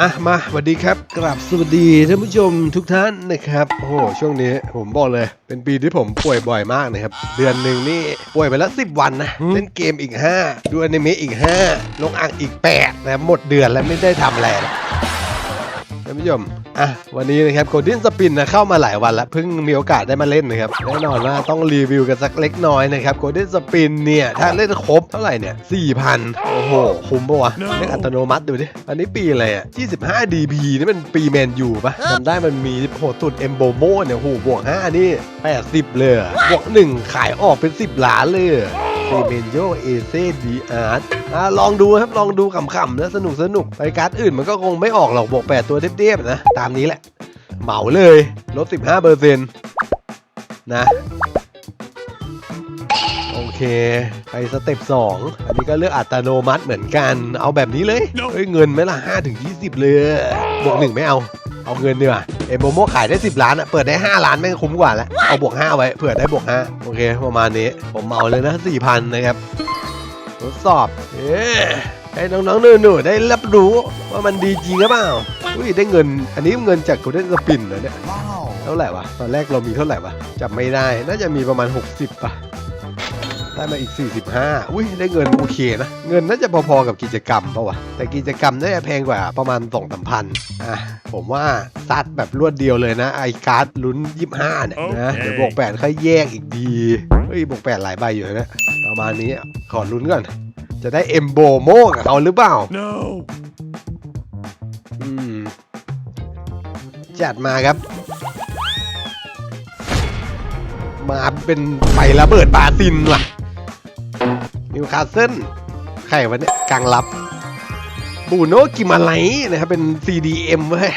อะมาสวัสดีครับกราบสวัสดีท่านผู้ชมทุกท่านนะครับโอ้โหช่วงนี้ผมบอกเลย เป็นปีที่ผมป่วยบ่อยมากนะครับ เดือนหนึ่งนี่ป่วยไปแล้ว 10 วันนะเล่นเกมอีก 5 ดูอนิเมะอีก 5 ลงอ่างอีก8นะครับหมดเดือนแล้วไม่ได้ทำอะไรนะ ท่านผู้ชมอะวันนี้นะครับโคดินสปินนะเข้ามาหลายวันแล้วเพิ่งมีโอกาสได้มาเล่นนะครับแน่นอนว่าต้องรีวิวกันสักเล็กน้อยนะครับโคดินสปินเนี่ยถ้าเล่นครบเท่าไหร่เนี่ย4,000โอ้โหคุ้มปะวะเล่นอัตโนมัติดูดิอันนี้ปีอะไรอะ25 dp นี่มันปีแมนยูปะจำได้มันมีโหสุดเอมโบโมเนี่ยโหบวก5นี่80 เลยอะบวก1ขายออกเป็น 10 ล้านเลยอะเซเมนโยเอเซดีอาร์ตอะลองดูครับ ลองดูขำๆนะสนุกสนุกไปการ์ดอื่นมันก็คงไม่ออกหรอกบวก8ตัวเทียบๆนะ ตามนี้แหละ เหมาเลยลด15เปอร์เซ็นต์นะ โอเค ไปสเต็ป2อันนี้ก็เลือกอัตโนมัติเหมือนกัน เอาแบบนี้เลยเฮ้ยเงินไหมล่ะ5ถึง20เลย บวก1ไม่เอา เอาเงินดีกว่าเอ็มโมโมขายได้ 10 ล้านอะเปิดได้ 5 ล้านแม่งคุ้มกว่าแล้ว เอาบวก 5 ไว้เผื่อได้บวก 5 โอเค ประมาณนี้ ผมเหมาเลยนะ 4,000 นะครับ ทดสอบเอ๊ะให้น้องๆหนูๆได้รับรู้ว่ามันดีจริงหรือเปล่า อุ้ยได้เงิน อันนี้เงินจาก Golden Spin นะเนี่ยเท่าไหร่วะ ตอนแรกเรามีเท่าไหร่วะจำไม่ได้ น่าจะมีประมาณ 60ป่ะ ได้มาอีก 45 อุ้ยได้เงินโอเคนะ เงินน่าจะพอๆกับกิจกรรมปะวะ แต่กิจกรรมน่าจะแพงกว่าประมาณ2 3พันอะ ผมว่าซัดแบบรวดเดียวเลยนะ ไอการ์ดลุ้น 25 เนี่ยนะโอเคเดี๋ยวบวก8ค่อยแยกอีกดี เฮ้ยบวก8หลายใบอยู่นะ ประมาณนี้ขอลุ้นก่อน จะได้เอมโบโมกับเขาหรือเปล่า No. อืม จัดมาครับมาเป็นไประเบิดบาซินว่ะนิว คาสเซิลใครวะเนี่ยกลางรับบูโนกิมาไลนะครับเป็น CDM เว้ย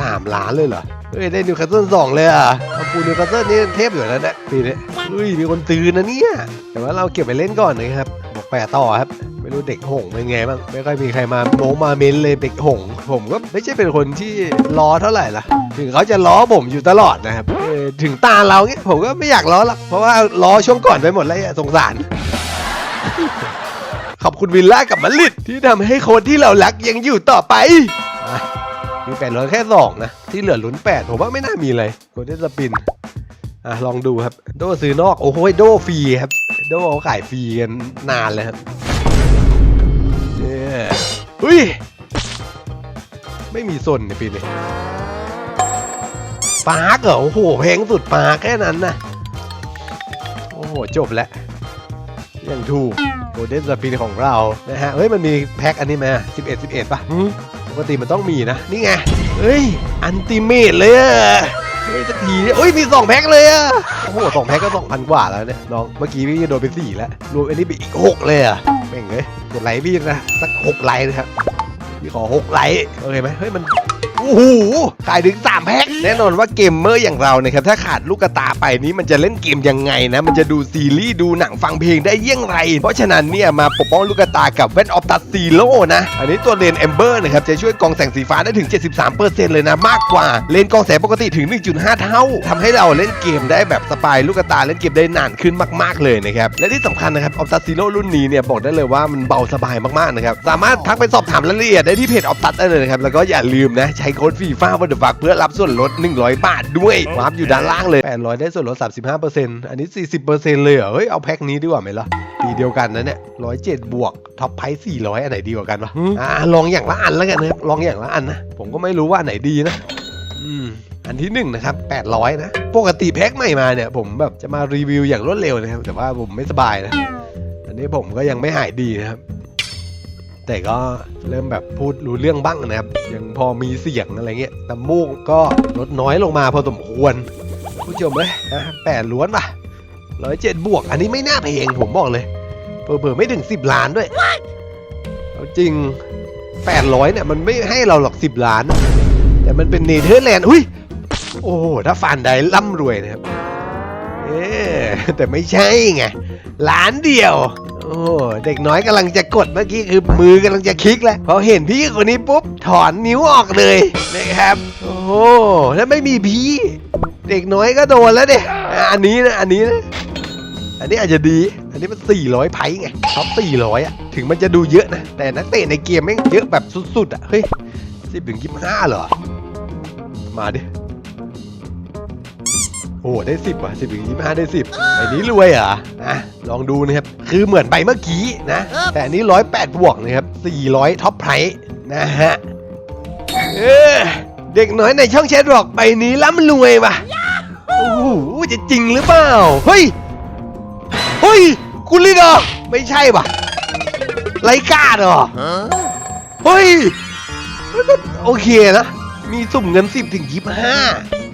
สามล้านเลยเหรอเฮ้ยได้นิวคาสเซิลสองเลยอะเอาปูนิวคาสเซิลนี่เทพอยู่แล้วนะปีนี้เฮ้ยมีคนตื่นนะเนี่ยแต่ว่าเราเก็บไปเล่นก่อนนะครับบอกแปะต่อครับไม่รู้เด็กหงส์เป็นไงบ้างไม่ค่อยมีใครมาโม้มาเม้นเลยเด็กหงส์ผมก็ไม่ใช่เป็นคนที่ล้อเท่าไหร่ล่ะ ถึงเขาจะล้อผมอยู่ตลอดนะครับเออถึงตาเราเงี้ยผมก็ไม่อยากล้อหรอกเพราะว่าล้อช่วงก่อนไปหมดแล้วอะสงสาร ขอบคุณวิลล่ากับมาดริดที่ทำให้โค้ดที่เรารักยังอยู่ต่อไปอะมีแปดร้อยแค่สองนะ ที่เหลือลุ้นแปดผมว่าไม่น่ามีเลยโคเดสปินอะลองดูครับ โดซื้อนอก โอ้โหโดฟรีครับ โดเขาขายฟรีกันนานเลยครับเนี่ยเฮ้ย ไม่มีซนในปีนี้ปาร์กเหรอโอ้โหแพงสุดปาร์กแค่นั้นนะโอ้โห จบแล้ว ยังถูกโกลเด้นสปินของเรานะฮะเฮ้ยมันมีแพ็คอันนี้ไหม11 11ป่ะปกติมันต้องมีนะ นี่ไงเฮ้ยอันติเมตเลยอะเฮ้ยสักทีเนี่ยเฮ้ยมี2แพ็คเลยอะโอ้โหสองแพ็คก็2,000กว่าแล้วเนี่ยน้องเมื่อกี้พี่โดนไป4แล้วรวมอันนี้ไปอีก6เลยอะแม่งเลยกดไลค์พี่นะสัก6ไลค์นะครับพี่ขอ6ไลค์โอเคไหมเฮ้ยมัน โอ้โหขายถึง3แพ็คแน่นอนว่าเกมเมอร์อย่างเราเนี่ยครับถ้าขาดลูกกระตาไปนี้มันจะเล่นเกมยังไงนะมันจะดูซีรีส์ดูหนังฟังเพลงได้เยี่ยงไร เพราะฉะนั้นเนี่ยมาปกป้องลูกกระตากับแว่นออฟตัสซีโร่นะ อันนี้ตัวเลนเอมเบอร์นะครับจะช่วยกองแสงสีฟ้าได้ถึง 73%เลยนะมากกว่าเลนกองแสงปกติถึง 1.5 เท่าทำให้เราเล่นเกมได้แบบสปายลูกกระตาเล่นเกมได้นานขึ้นมาก ๆเลยนะครับและที่สำคัญนะครับออฟตัสซีโร่รุ่นนี้เนี่ยบอกได้เลยว่ามันเบาสบายมากๆนะครับสามารถทักไปสอบถามรายละเอียดได้ที่เพจออฟตัสได้เลยนะครับแล้วก็อย่าลืมนะใช้โค้ดฟีฟ่าวันเดอร์ฟักเพื่อรับส่วนลด 100 บาทด้วยวาร์ปอยู่ด้านล่างเลย 800 ได้ส่วนลด 35%อันนี้ 40%เลยเหรอ เฮ้ย เอาแพ็คนี้ดีกว่าไหมล่ะปีเดียวกันนะเนี่ย107 บวกท็อปไพ400 อันไหนดีกว่ากันวะอ่าลองอย่างละอันแล้วกันนะครับลองอย่างละอันนะ ผมก็ไม่รู้ว่าอันไหนดีนะ อืมอันที่หนึ่งนะครับ800 นะ ปกติแพ็คใหม่มาเนี่ย ผมแบบจะมารีวิวอย่างรวดเร็วนะครับ แต่ว่าผมไม่สบายนะ อันนี้ผมก็ยังไม่หายดีนะครับ แต่ก็เริ่มแบบพูดรู้เรื่องบ้างนะครับ ยังพอมีเสียงอะไรเงี้ยแต่มูกก็ลดน้อยลงมาพอสมควรผู้ชมเลยนะแปดล้วนป่ะร้อยเจ็ดบวก อันนี้ไม่น่าแพงผมบอกเลยเผื่อๆไม่ถึงสิบล้านด้วยเอาจริงแปดร้อยเนี่ยมันไม่ให้เราหรอกสิบล้าน แต่มันเป็นเนเธอร์แลนด์อุ้ยโอ้โหถ้าฟานไดร่ำรวยนะครับเอ๊ะแต่ไม่ใช่ไงล้านเดียว โอ้เด็กน้อยกำลังจะกดเมื่อกี้คือมือกำลังจะคลิกแล้วพอเห็นพี่คนนี้ปุ๊บถอนนิ้วออกเลยนะครับ โอ้โหแล้วไม่มีพี่ เด็กน้อยก็โดนแล้วเนี่ยอันนี้นะอันนี้นะอันนี้อาจจะดี อันนี้มัน 400 ไพ่ไงท็อป400อะ ถึงมันจะดูเยอะนะ แต่นักเตะในเกมแม่งเยอะแบบสุดๆอะ เฮ้ยสิบถึงยี่ห้าเหรอ มาดิ โอ้ได้สิบว่ะสิบถึงยี่ห้าได้สิบไอ้นี้รวยเหรอนะ ลองดูนะครับ คือเหมือนใบเมื่อกี้นะ แต่อันนี้ร้อยแปดบวกนะครับสี่ร้อยท็อปไพรส์นะฮะเออเด็กน้อยในช่องแชทบอกใบนี้ร่ำรวยว่ะโอ้โหจะจริงหรือเปล่า เฮ้ย เฮ้ย คุณลิดเหรอไม่ใช่ป่ะไรกาดเหรอเฮ้ยมันก็โอเคนะ มีสุ่มเงินสิบถึงยี่ห้า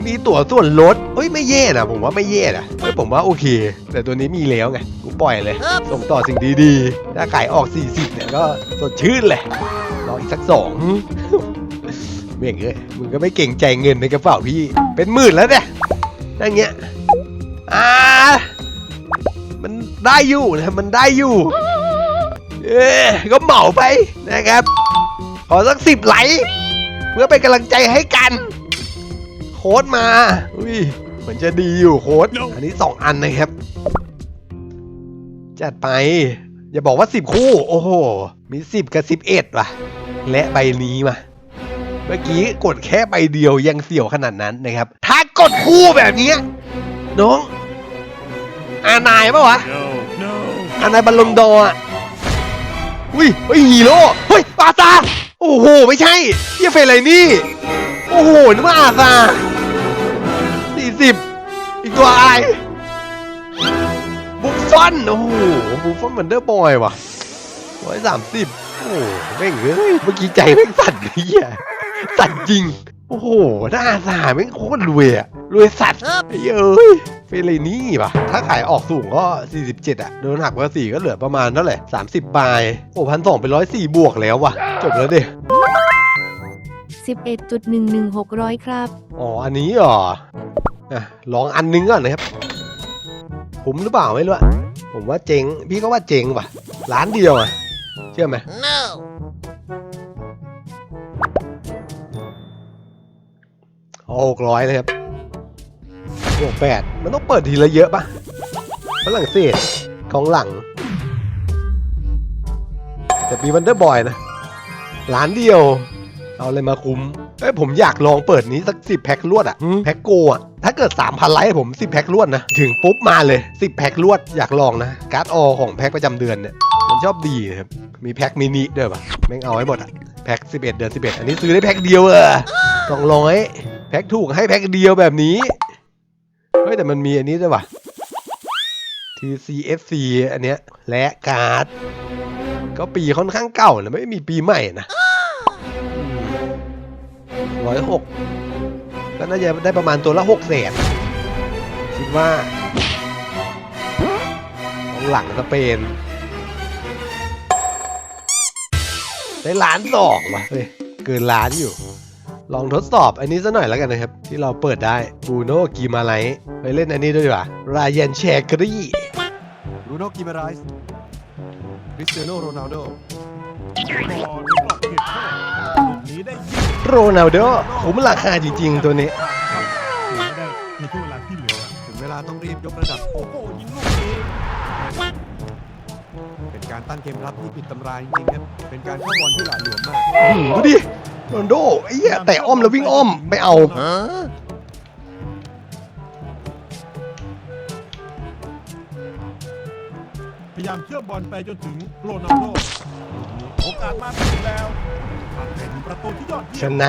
มีตั๋วส่วนลดเฮ้ยไม่แย่นะผมว่าไม่แย่นะเฮ้ยผมว่าโอเค แต่ตัวนี้มีแล้วไงกูปล่อยเลย ส่งต่อสิ่งดีๆ ถ้าขายออก 40 เนี่ยก็สดชื่นเลยรออีกสักสองเม่งเอ้ยมึงก็ไม่เก่งใจเงินในกระเป๋าพี่ เป็นหมื่นแล้วเนี่ยอย่างเงี้ยอ่ามันได้อยู่นะมันได้อยู่ เอ้ยก็เหมาไปนะครับ ขอสักสิบไลค์เพื่อเป็นกำลังใจให้กันโค้ดมา อุ้ยเหมือนจะดีอยู่โค้ด อันนี้สองอันนะครับ จัดไป อย่าบอกว่าสิบคู่ โอ้โห มีสิบกับสิบเอ็ดว่ะ และใบนี้มา เมื่อกี้กดแค่ใบเดียวยังเสี่ยวขนาดนั้นนะครับ ถ้ากดคู่แบบเนี้ยน้อง อานายปะวะ No, no. อานายบัลลงดอร์อะอุ้ยเฮ้ยฮีโร่เฮ้ยอาซาโอ้โห ไม่ใช่เฮียเฟรนไรนี่ โอ้โหนึกว่าอาซา สี่สิบอีกตัวอะไร บุฟฟอนโอ้โหบุฟฟอนเหมือนเดอร์บอยว่ะร้อยสามสิบโอ้โหแม่งเอ้ยเมื่อกี้ใจแม่งสั่นเฮียสั่นจริง โอ้โหหน้าอาซาแม่งโคตรรวยอะรวยสัตว์ไอ้เอ้ยเฟรนไรนี่ป่ะ ถ้าขายออกสูงก็ 47 อะ โดนหักภาษีก็เหลือประมาณเท่าไหร่30บายโอ้พันสองเป็นร้อยสี่บวกแล้วว่ะ จบแล้วดิ11.11600 ครับ อ๋อ อันนี้เหรอ อะลองอันนึงก่อนนะครับคุ้มหรือเปล่าไม่รู้อะผมว่าเจ๋งพี่ก็ว่าเจ๋งว่ะร้านเดียวอะเชื่อไหม No. หกร้อยเลยครับบวกแปดมันต้องเปิดทีละเยอะปะฝรั่งเศสของหลัง แต่มีวันเดอร์บอยนะร้านเดียว เอาอะไรมาคุ้ม เอ้ยผมอยากลองเปิดนี้สักสิบแพ็ครวดอะแพ็คโกอะถ้าเกิด 3,000 ไลค์ผม 10 แพ็ครวดนะ ถึงปุ๊บมาเลย 10 แพ็ครวดอยากลองนะ การ์ดออของแพ็คประจำเดือนเนี่ย มันชอบดีนะครับ มีแพ็คมินิด้วยปะแม่งเอาไว้หมดอะแพ็ค 11 เดือน 11 อันนี้ซื้อได้แพ็คเดียวเออสองร้อยแพ็คถูกให้แพ็คเดียวแบบนี้ เฮ้ย แต่มันมีอันนี้ด้วยวะ TCFC อันเนี้ยและการ์ด ก็ปีค่อนข้างเก่านะไม่มีปีใหม่นะ ร้อยหกก็น่าจะได้ประมาณตัวละหกแสนคิดว่าของหลังสเปน ได้ล้านสองว่ะเฮ้ยเกินล้านอยู่ ลองทดสอบอันนี้ซะหน่อยแล้วกันนะครับ ที่เราเปิดได้บูโนกีมาไลท์ไปเล่นอันนี้ด้วยดีกว่ารายนแชกรีบูโนกิมารายส์คริสเตียโนโรนัลโด บอลในกรอบเขตโทษลูกนี้ได้ยิงโรนัลโดคุ้มราคาจริง ๆ ตัวนี้ไม่ได้ในช่วงเวลาที่เหลือถึงเวลาต้องรีบยกระดับ โอ้โหยิงลูกนี้เป็นการตั้งเกมรับที่ผิดตำราจริงๆครับเป็นการเข้าบอลที่หละหลวมมากอื้อหือดูดิโรนัลโดไอ้เหี้ยแต่อ้อมแล้ววิ่งอ้อมไม่เอา Huh? พยายามเชื่อมบอลไปจนถึงโรนัลโดลู กนี้โอกาสมาถึงแล้วทำเป็นประตูที่ยอดเยี่ชั้ยมนใน